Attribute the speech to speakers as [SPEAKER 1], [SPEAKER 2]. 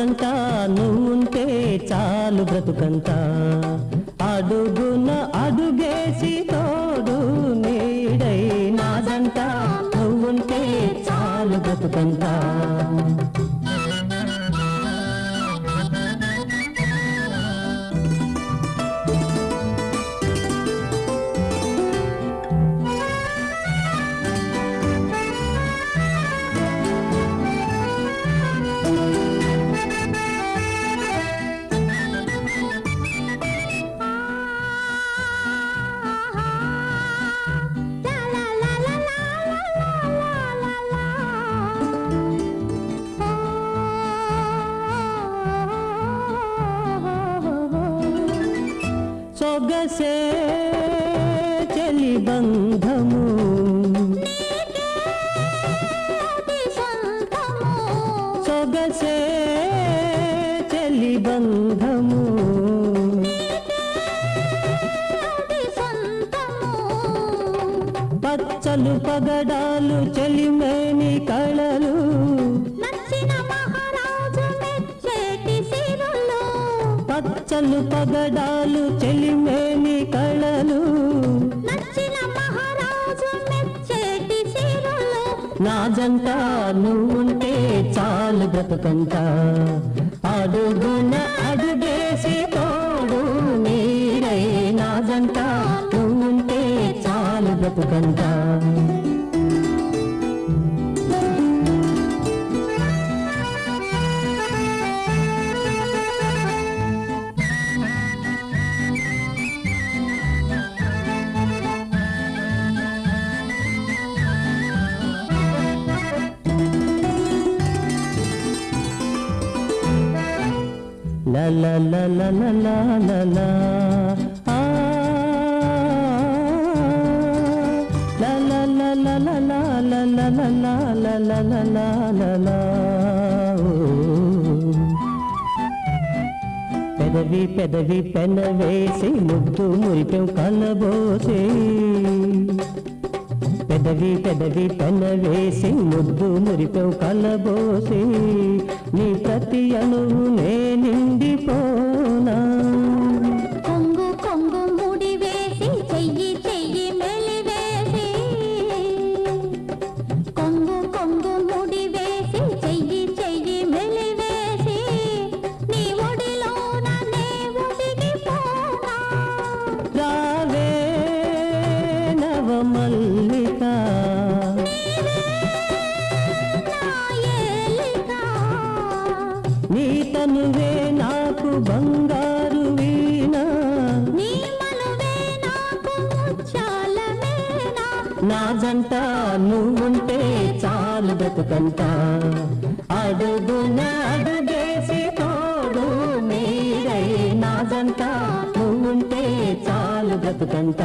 [SPEAKER 1] నువ్వుంటే చాలు బ్రతుకంట అడుగున అడుగేసి తోడు నీడై నాదంట నువ్వుంటే చాలు బ్రతుకంట సొగసే చెలి బంధము సొగసే చెలి బంధము పచ్చలు పగడాలు చెలిమేని కళలు. పచ్చలు పగడాలు చెలిమేని నా నువ్వుంటే చాలు బ్రతుకంత. అడుగున అడుగేసి తోడు నీరై నా నువ్వుంటే చాలు బ్రతుకంత. పెదవి పెదవి పెన వేసి ముద్దు మురిపెం కలబోసి పెదవి పెదవి పెన వేసి ముద్దు మురిపెం కలబోసి నవమల్లిక
[SPEAKER 2] నా
[SPEAKER 1] తనువే నాకు బంగారు వీణ. నీ జంట నువ్వుంటే చాలు బ్రతుకంట అడుగున అడుగేసి తోడు మీరై నా జంట నువ్వుంటే చాలు బ్రతుకంట